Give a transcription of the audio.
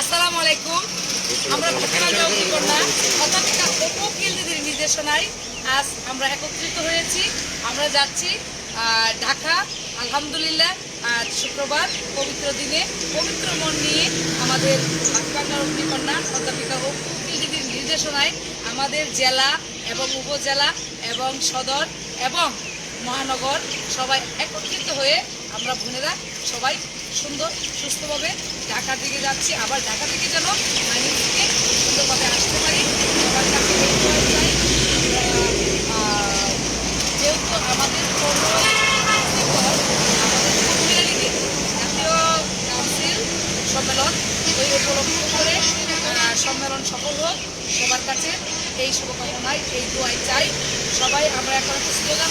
আসসালামু আলাইকুম। আমরা কন্যা অধ্যাপিকা অপু কেন্দ্রীদের নির্দেশনায় আজ আমরা একত্রিত হয়েছি। আমরা যাচ্ছি ঢাকা। আলহামদুলিল্লাহ, আজ শুক্রবার, পবিত্র দিনে, পবিত্র মন নিয়ে আমাদের বাংলা অগ্নিকন্যা অধ্যাপিকা অপু কেন্দ্রীদের নির্দেশনায় আমাদের জেলা এবং উপজেলা এবং সদর এবং মহানগর, সবাই একত্রিত হয়ে আমরা বোনেরা সবাই সুন্দর, সুস্থভাবে ঢাকার দিকে যাচ্ছি। আবার ঢাকা থেকে যেন মাইনি থেকে সুন্দরভাবে আসতে পারি। সবার কাছে যেহেতু আমাদের আমাদের জাতীয় সম্মেলন, ওই উপলক্ষ করে সম্মেলন সফল হোক। সবার কাছে এই শুভকামনায় এই দোয়াই চাই। সবাই আমরা এখন একটা স্লোগান